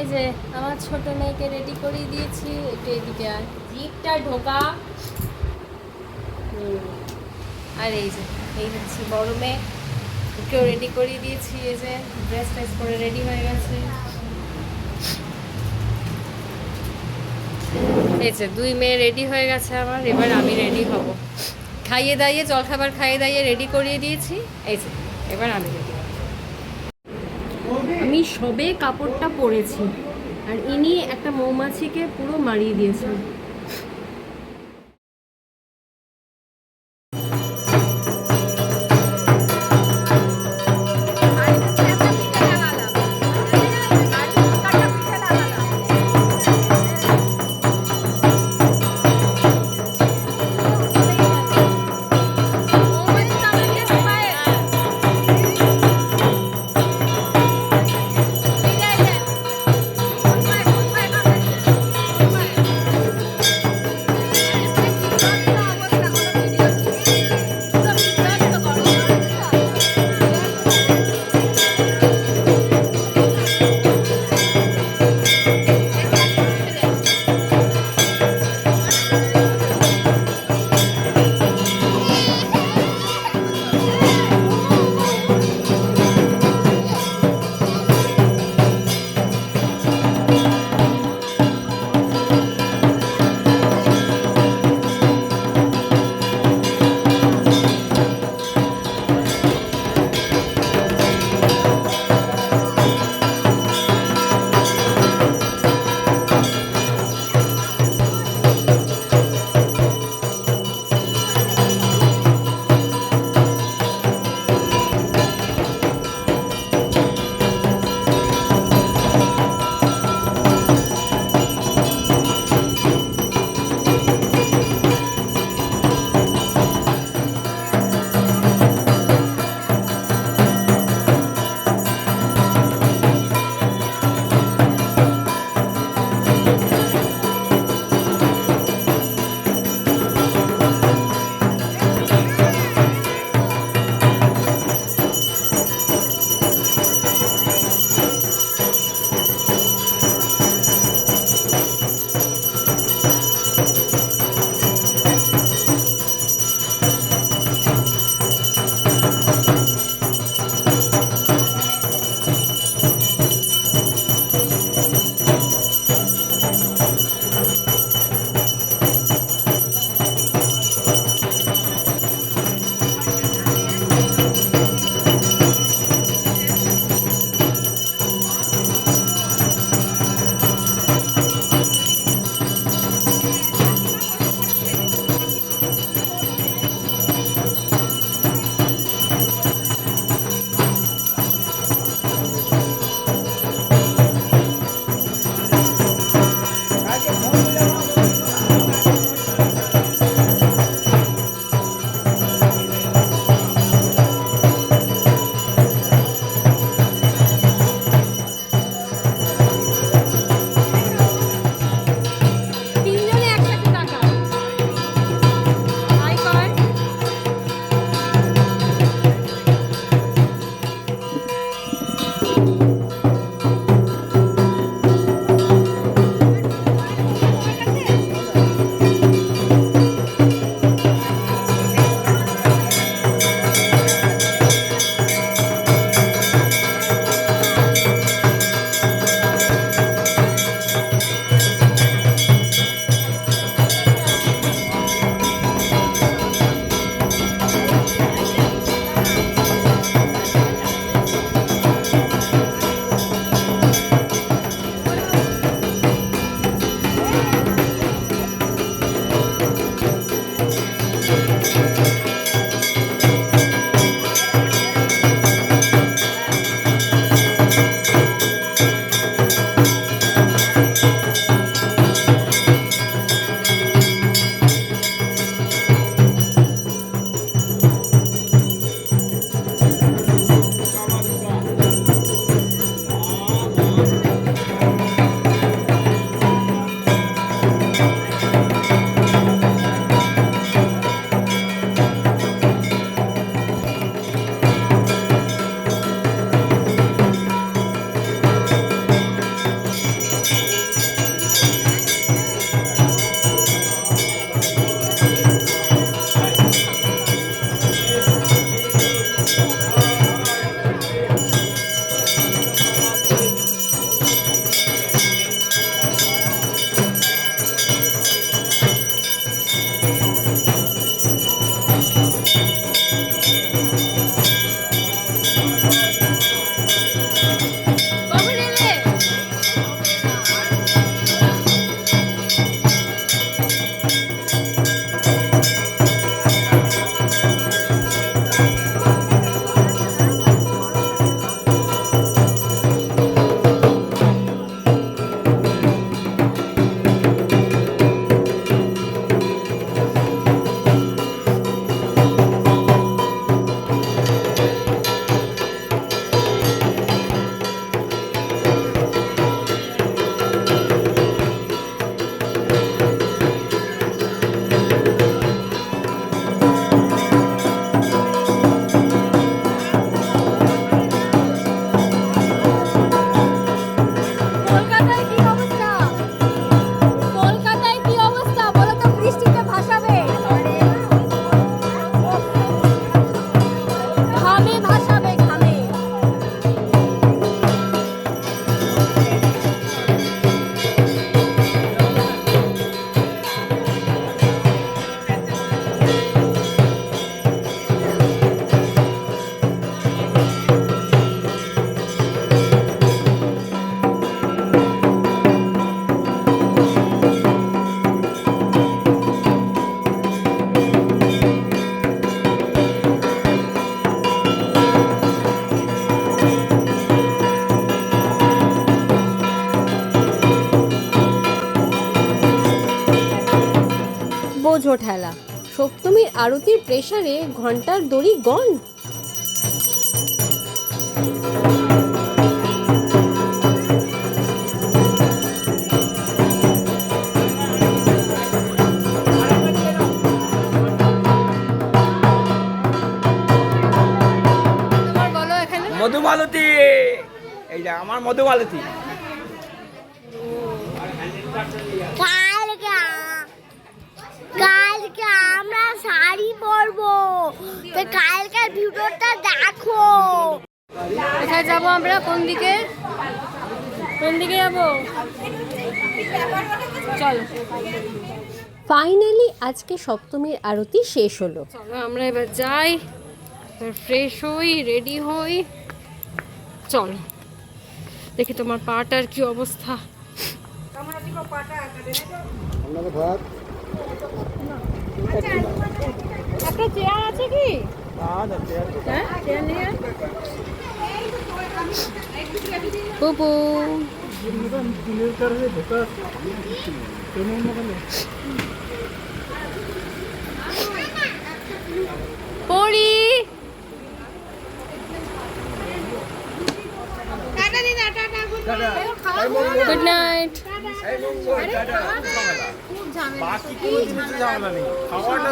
এই যে আমার ছোট মেয়েকে রেডি করিয়ে দিয়েছি, একটু এদিকে আর জিপটা ঢোকা। আর এই যে, এই হচ্ছে বড় মেয়ে। ওকেও রেডি করিয়ে দিয়েছি, এই যে ড্রেস ট্রেস করে রেডি হয়ে গেছে। এই যে দুই মেয়ে রেডি হয়ে গেছে আমার, এবার আমি রেডি হব। খাইয়ে দাইয়ে জল জলখাবার খাইয়ে দাইয়ে রেডি করিয়ে দিয়েছি। এই যে, এবার আমি আমি সবে কাপড়টা পরেছি। আর ইনি একটা মৌমাছিকে পুরো মারিয়ে দিয়েছেন। বোঝো ঠেলা। সপ্তমীর আরতির প্রেসারে ঘণ্টার দড়ি গন মধুমালতী! এই যে আমার মধুমালতী। কালকে আমরা শাড়ি পরবো। তো কালকের ভিডিওটা দেখো। কোথায় যাব আমরা? কোন দিকে? কোন দিকে যাব? চলো। ফাইনালি আজকে সপ্তমীর আরতি শেষ হলো। চলো আমরা এবার যাই। ফ্রেশ হই রেডি হই। চলো। দেখি তোমার পাটার কি অবস্থা। একটা চেয়ার আছে কি? হ্যাঁ আয়। বুবু পড়ি। Good night. বাকি কোনো জিনিসের ঝামেলা নেই। খাবারটা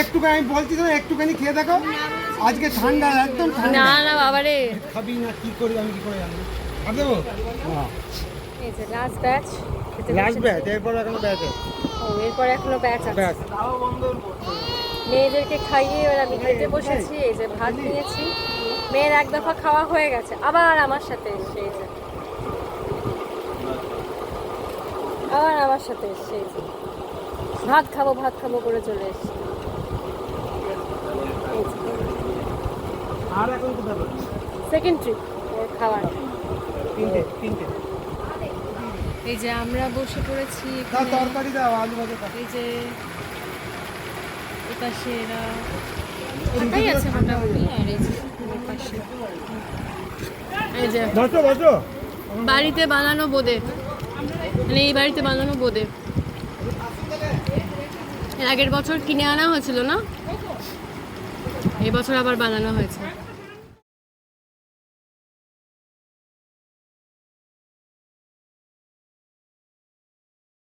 একটুখানি বলছি তো একটুখানি খেয়ে দেখো। আজকে ঠান্ডা একদম ঠান্ডা। না না বাবারে খাবি না কি করি আমি কি করে জানব? আর দেবো লাস্ট ব্যাচ লাস্ট ব্যাচ এরপর এখনও ব্যাচ ও এরপর এখনও ব্যাচ আছে। মেয়েদেরকে খাইয়ে এবার আমি খেতে বসেছি এই যে ভাত নিয়েছি। মেয়ের এক দফা খাওয়া হয়ে গেছে। আবার আমার সাথে এই যে। আবার আমার সাথে এই যে। ভাত খাব ভাত খাব করে চলে এসছে। সেকেন্ড ট্রিপ ওর খাওয়ার। তিনটে তিনটে। এই যে আমরা বসে পড়েছি তরকারি দাও আলু ভাজা এই যে এপাশে এরা ফাঁকাই আছে মোটামুটি আর এই যে এপাশে। এই যে বাড়িতে বানানো বোদে। মানে এই বাড়িতে বানানো বোদে। এর আগের বছর কিনে আনা হয়েছিল না? এই বছর আবার বানানো হয়েছে।